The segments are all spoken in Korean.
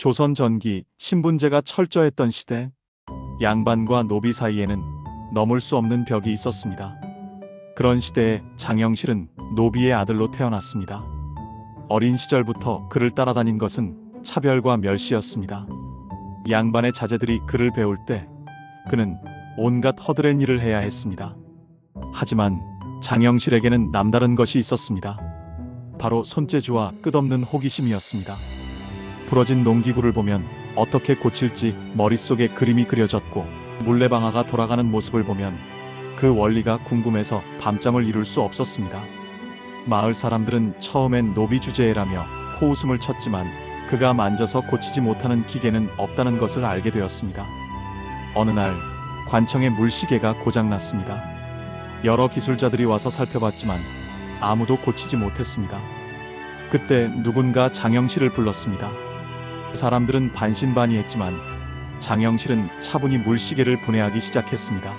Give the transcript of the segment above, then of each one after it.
조선 전기 신분제가 철저했던 시대 양반과 노비 사이에는 넘을 수 없는 벽이 있었습니다. 그런 시대에 장영실은 노비의 아들로 태어났습니다. 어린 시절부터 그를 따라다닌 것은 차별과 멸시였습니다. 양반의 자제들이 그를 배울 때 그는 온갖 허드렛 일을 해야 했습니다. 하지만 장영실에게는 남다른 것이 있었습니다. 바로 손재주와 끝없는 호기심이었습니다. 부러진 농기구를 보면 어떻게 고칠지 머릿속에 그림이 그려졌고 물레방아가 돌아가는 모습을 보면 그 원리가 궁금해서 밤잠을 이룰 수 없었습니다. 마을 사람들은 처음엔 노비 주제라며 코웃음을 쳤지만 그가 만져서 고치지 못하는 기계는 없다는 것을 알게 되었습니다. 어느 날 관청의 물시계가 고장났습니다. 여러 기술자들이 와서 살펴봤지만 아무도 고치지 못했습니다. 그때 누군가 장영실을 불렀습니다. 사람들은 반신반의했지만 장영실은 차분히 물시계를 분해하기 시작했습니다.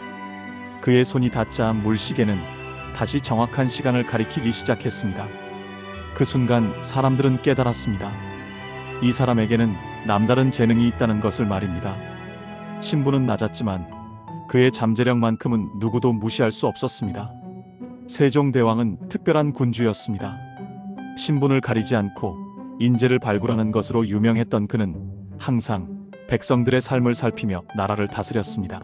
그의 손이 닿자 물시계는 다시 정확한 시간을 가리키기 시작했습니다. 그 순간 사람들은 깨달았습니다. 이 사람에게는 남다른 재능이 있다는 것을 말입니다. 신분은 낮았지만 그의 잠재력만큼은 누구도 무시할 수 없었습니다. 세종대왕은 특별한 군주였습니다. 신분을 가리지 않고 인재를 발굴하는 것으로 유명했던 그는 항상 백성들의 삶을 살피며 나라를 다스렸습니다.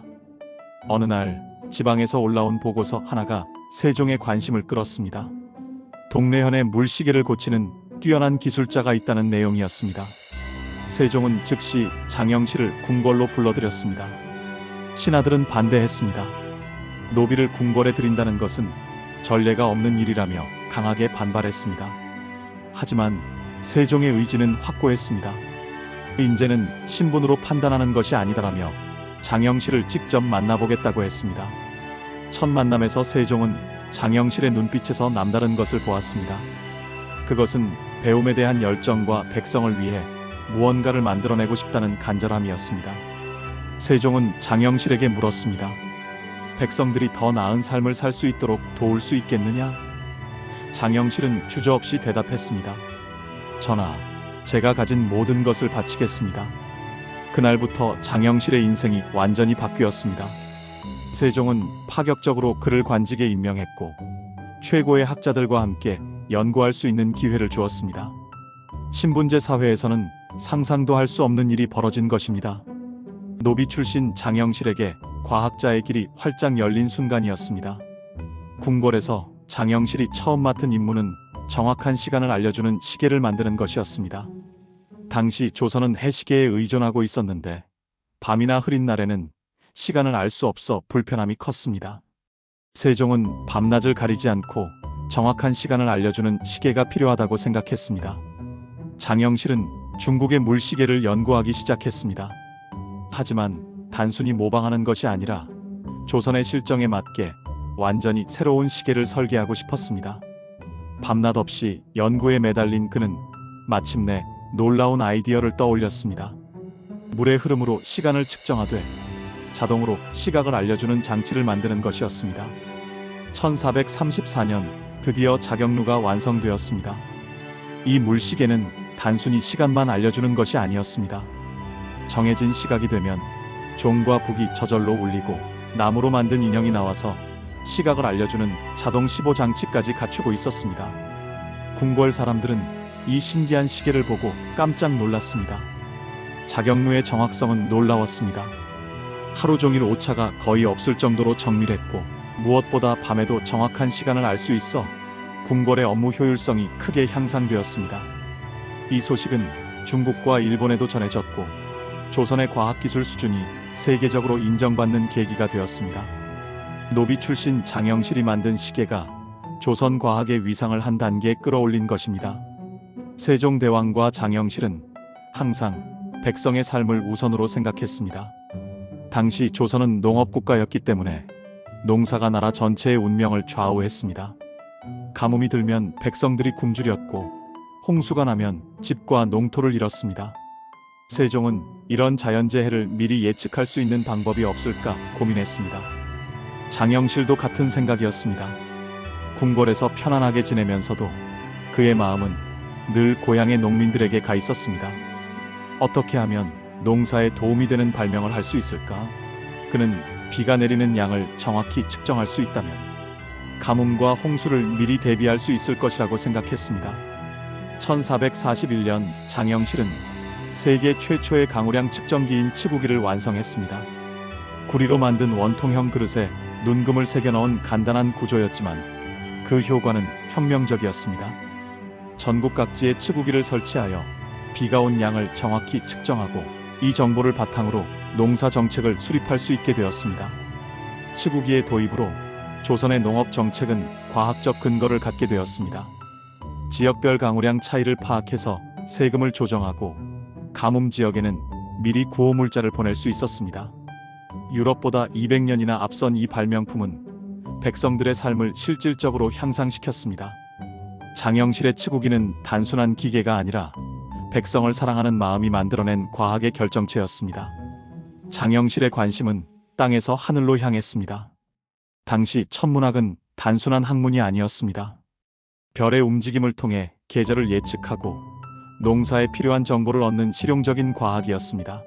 어느 날 지방에서 올라온 보고서 하나가 세종의 관심을 끌었습니다. 동래현에 물시계를 고치는 뛰어난 기술자가 있다는 내용이었습니다. 세종은 즉시 장영실을 궁궐로 불러들였습니다. 신하들은 반대했습니다. 노비를 궁궐에 들인다는 것은 전례가 없는 일이라며 강하게 반발했습니다. 하지만 세종의 의지는 확고했습니다. 인재는 신분으로 판단하는 것이 아니다라며 장영실을 직접 만나보겠다고 했습니다. 첫 만남에서 세종은 장영실의 눈빛에서 남다른 것을 보았습니다. 그것은 배움에 대한 열정과 백성을 위해 무언가를 만들어내고 싶다는 간절함이었습니다. 세종은 장영실에게 물었습니다. 백성들이 더 나은 삶을 살 수 있도록 도울 수 있겠느냐? 장영실은 주저없이 대답했습니다. 전하, 제가 가진 모든 것을 바치겠습니다. 그날부터 장영실의 인생이 완전히 바뀌었습니다. 세종은 파격적으로 그를 관직에 임명했고 최고의 학자들과 함께 연구할 수 있는 기회를 주었습니다. 신분제 사회에서는 상상도 할 수 없는 일이 벌어진 것입니다. 노비 출신 장영실에게 과학자의 길이 활짝 열린 순간이었습니다. 궁궐에서 장영실이 처음 맡은 임무는 정확한 시간을 알려주는 시계를 만드는 것이었습니다. 당시 조선은 해시계에 의존하고 있었는데 밤이나 흐린 날에는 시간을 알 수 없어 불편함이 컸습니다. 세종은 밤낮을 가리지 않고 정확한 시간을 알려주는 시계가 필요하다고 생각했습니다. 장영실은 중국의 물시계를 연구하기 시작했습니다. 하지만 단순히 모방하는 것이 아니라 조선의 실정에 맞게 완전히 새로운 시계를 설계하고 싶었습니다. 밤낮 없이 연구에 매달린 그는 마침내 놀라운 아이디어를 떠올렸습니다. 물의 흐름으로 시간을 측정하되 자동으로 시각을 알려주는 장치를 만드는 것이었습니다. 1434년 드디어 자경루가 완성되었습니다. 이 물시계는 단순히 시간만 알려주는 것이 아니었습니다. 정해진 시각이 되면 종과 북이 저절로 울리고 나무로 만든 인형이 나와서 시각을 알려주는 자동 15장치까지 갖추고 있었습니다. 궁궐 사람들은 이 신기한 시계를 보고 깜짝 놀랐습니다. 자경루의 정확성은 놀라웠습니다. 하루 종일 오차가 거의 없을 정도로 정밀했고 무엇보다 밤에도 정확한 시간을 알 수 있어 궁궐의 업무 효율성이 크게 향상되었습니다. 이 소식은 중국과 일본에도 전해졌고 조선의 과학기술 수준이 세계적으로 인정받는 계기가 되었습니다. 노비 출신 장영실이 만든 시계가 조선 과학의 위상을 한 단계 끌어올린 것입니다. 세종대왕과 장영실은 항상 백성의 삶을 우선으로 생각했습니다. 당시 조선은 농업국가였기 때문에 농사가 나라 전체의 운명을 좌우했습니다. 가뭄이 들면 백성들이 굶주렸고 홍수가 나면 집과 농토를 잃었습니다. 세종은 이런 자연재해를 미리 예측할 수 있는 방법이 없을까 고민했습니다. 장영실도 같은 생각이었습니다. 궁궐에서 편안하게 지내면서도 그의 마음은 늘 고향의 농민들에게 가 있었습니다. 어떻게 하면 농사에 도움이 되는 발명을 할 수 있을까? 그는 비가 내리는 양을 정확히 측정할 수 있다면 가뭄과 홍수를 미리 대비할 수 있을 것이라고 생각했습니다. 1441년 장영실은 세계 최초의 강우량 측정기인 치부기를 완성했습니다. 구리로 만든 원통형 그릇에 눈금을 새겨 넣은 간단한 구조였지만 그 효과는 혁명적이었습니다. 전국 각지에 치부기를 설치하여 비가 온 양을 정확히 측정하고 이 정보를 바탕으로 농사 정책을 수립할 수 있게 되었습니다. 치부기의 도입으로 조선의 농업 정책은 과학적 근거를 갖게 되었습니다. 지역별 강우량 차이를 파악해서 세금을 조정하고 가뭄 지역에는 미리 구호 물자를 보낼 수 있었습니다. 유럽보다 200년이나 앞선 이 발명품은 백성들의 삶을 실질적으로 향상시켰습니다. 장영실의 치구기는 단순한 기계가 아니라 백성을 사랑하는 마음이 만들어낸 과학의 결정체였습니다. 장영실의 관심은 땅에서 하늘로 향했습니다. 당시 천문학은 단순한 학문이 아니었습니다. 별의 움직임을 통해 계절을 예측하고 농사에 필요한 정보를 얻는 실용적인 과학이었습니다.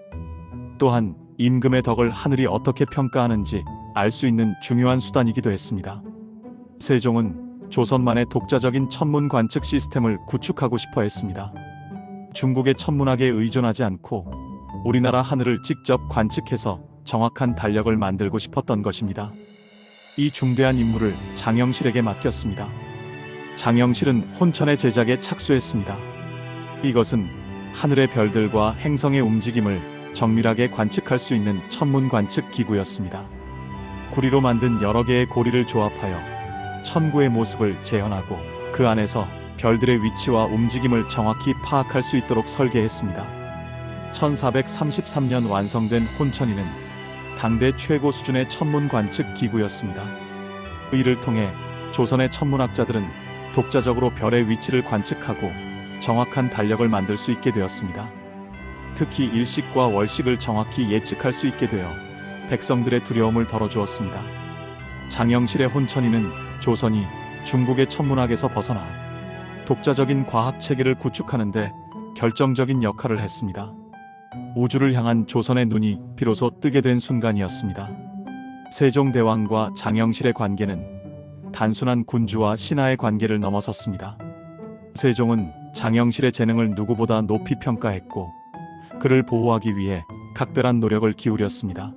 또한 임금의 덕을 하늘이 어떻게 평가하는지 알 수 있는 중요한 수단이기도 했습니다. 세종은 조선만의 독자적인 천문 관측 시스템을 구축하고 싶어 했습니다. 중국의 천문학에 의존하지 않고 우리나라 하늘을 직접 관측해서 정확한 달력을 만들고 싶었던 것입니다. 이 중대한 임무를 장영실에게 맡겼습니다. 장영실은 혼천의 제작에 착수했습니다. 이것은 하늘의 별들과 행성의 움직임을 정밀하게 관측할 수 있는 천문 관측 기구였습니다. 구리로 만든 여러 개의 고리를 조합하여 천구의 모습을 재현하고 그 안에서 별들의 위치와 움직임을 정확히 파악할 수 있도록 설계했습니다. 1433년 완성된 혼천이는 당대 최고 수준의 천문 관측 기구였습니다. 이를 통해 조선의 천문학자들은 독자적으로 별의 위치를 관측하고 정확한 달력을 만들 수 있게 되었습니다. 특히 일식과 월식을 정확히 예측할 수 있게 되어 백성들의 두려움을 덜어주었습니다. 장영실의 혼천이는 조선이 중국의 천문학에서 벗어나 독자적인 과학 체계를 구축하는데 결정적인 역할을 했습니다. 우주를 향한 조선의 눈이 비로소 뜨게 된 순간이었습니다. 세종대왕과 장영실의 관계는 단순한 군주와 신하의 관계를 넘어섰습니다. 세종은 장영실의 재능을 누구보다 높이 평가했고 그를 보호하기 위해 각별한 노력을 기울였습니다.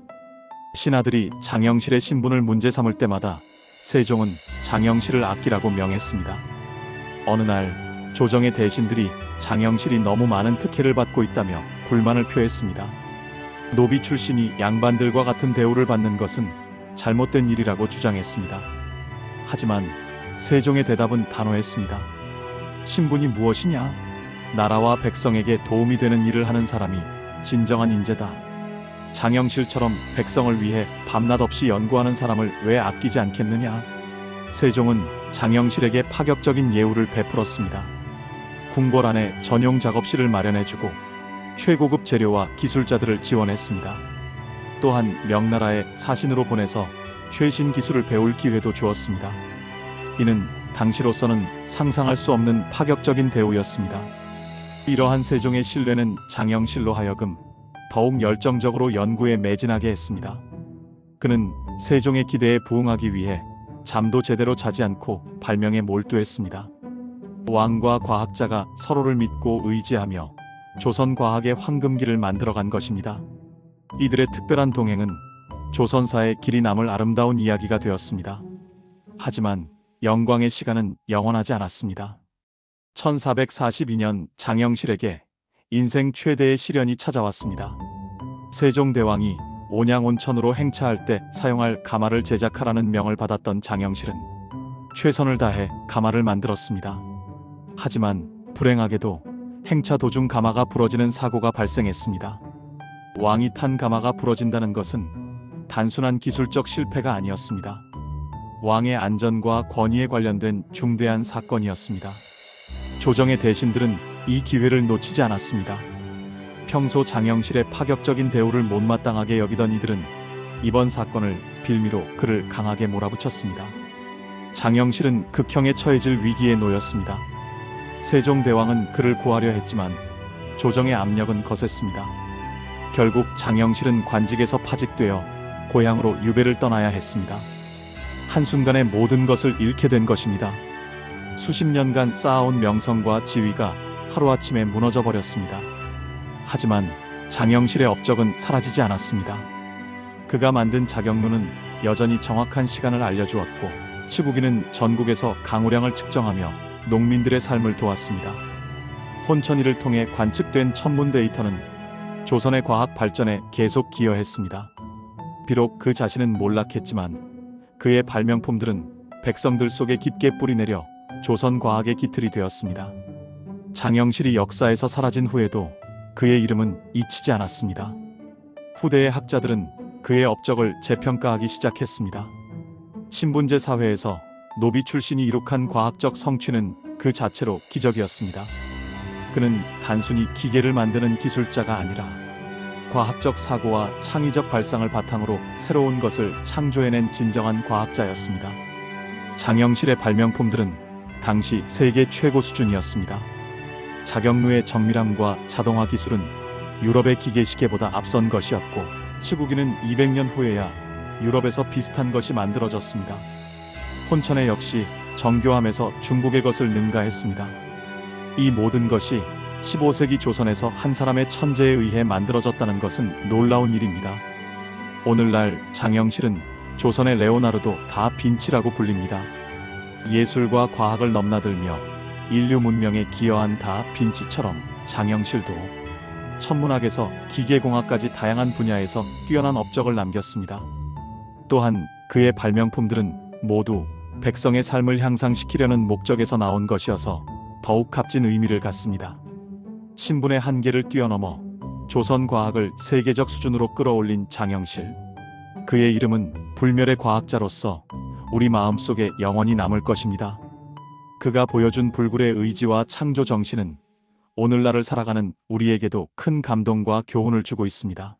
신하들이 장영실의 신분을 문제 삼을 때마다 세종은 장영실을 아끼라고 명했습니다. 어느 날 조정의 대신들이 장영실이 너무 많은 특혜를 받고 있다며 불만을 표했습니다. 노비 출신이 양반들과 같은 대우를 받는 것은 잘못된 일이라고 주장했습니다. 하지만 세종의 대답은 단호했습니다. 신분이 무엇이냐? 나라와 백성에게 도움이 되는 일을 하는 사람이 진정한 인재다. 장영실처럼 백성을 위해 밤낮 없이 연구하는 사람을 왜 아끼지 않겠느냐? 세종은 장영실에게 파격적인 예우를 베풀었습니다. 궁궐 안에 전용 작업실을 마련해주고 최고급 재료와 기술자들을 지원했습니다. 또한 명나라에 사신으로 보내서 최신 기술을 배울 기회도 주었습니다. 이는 당시로서는 상상할 수 없는 파격적인 대우였습니다. 이러한 세종의 신뢰는 장영실로 하여금 더욱 열정적으로 연구에 매진하게 했습니다. 그는 세종의 기대에 부응하기 위해 잠도 제대로 자지 않고 발명에 몰두했습니다. 왕과 과학자가 서로를 믿고 의지하며 조선 과학의 황금기를 만들어간 것입니다. 이들의 특별한 동행은 조선사의 길이 남을 아름다운 이야기가 되었습니다. 하지만 영광의 시간은 영원하지 않았습니다. 1442년 장영실에게 인생 최대의 시련이 찾아왔습니다. 세종대왕이 온양온천으로 행차할 때 사용할 가마를 제작하라는 명을 받았던 장영실은 최선을 다해 가마를 만들었습니다. 하지만 불행하게도 행차 도중 가마가 부러지는 사고가 발생했습니다. 왕이 탄 가마가 부러진다는 것은 단순한 기술적 실패가 아니었습니다. 왕의 안전과 권위에 관련된 중대한 사건이었습니다. 조정의 대신들은 이 기회를 놓치지 않았습니다. 평소 장영실의 파격적인 대우를 못마땅하게 여기던 이들은 이번 사건을 빌미로 그를 강하게 몰아붙였습니다. 장영실은 극형에 처해질 위기에 놓였습니다. 세종대왕은 그를 구하려 했지만 조정의 압력은 거셌습니다. 결국 장영실은 관직에서 파직되어 고향으로 유배를 떠나야 했습니다. 한순간에 모든 것을 잃게 된 것입니다. 수십 년간 쌓아온 명성과 지위가 하루아침에 무너져 버렸습니다. 하지만 장영실의 업적은 사라지지 않았습니다. 그가 만든 자경루는 여전히 정확한 시간을 알려주었고 치국이는 전국에서 강우량을 측정하며 농민들의 삶을 도왔습니다. 혼천이를 통해 관측된 천문 데이터는 조선의 과학 발전에 계속 기여했습니다. 비록 그 자신은 몰락했지만 그의 발명품들은 백성들 속에 깊게 뿌리내려 조선 과학의 기틀이 되었습니다. 장영실이 역사에서 사라진 후에도 그의 이름은 잊히지 않았습니다. 후대의 학자들은 그의 업적을 재평가하기 시작했습니다. 신분제 사회에서 노비 출신이 이룩한 과학적 성취는 그 자체로 기적이었습니다. 그는 단순히 기계를 만드는 기술자가 아니라 과학적 사고와 창의적 발상을 바탕으로 새로운 것을 창조해낸 진정한 과학자였습니다. 장영실의 발명품들은 당시 세계 최고 수준이었습니다. 자경루의 정밀함과 자동화 기술은 유럽의 기계시계보다 앞선 것이었고 치국이는 200년 후에야 유럽에서 비슷한 것이 만들어졌습니다. 혼천의 역시 정교함에서 중국의 것을 능가했습니다. 이 모든 것이 15세기 조선에서 한 사람의 천재에 의해 만들어졌다는 것은 놀라운 일입니다. 오늘날 장영실은 조선의 레오나르도 다 빈치라고 불립니다. 예술과 과학을 넘나들며 인류 문명에 기여한 다 빈치처럼 장영실도 천문학에서 기계공학까지 다양한 분야에서 뛰어난 업적을 남겼습니다. 또한 그의 발명품들은 모두 백성의 삶을 향상시키려는 목적에서 나온 것이어서 더욱 값진 의미를 갖습니다. 신분의 한계를 뛰어넘어 조선 과학을 세계적 수준으로 끌어올린 장영실. 그의 이름은 불멸의 과학자로서 우리 마음속에 영원히 남을 것입니다. 그가 보여준 불굴의 의지와 창조 정신은 오늘날을 살아가는 우리에게도 큰 감동과 교훈을 주고 있습니다.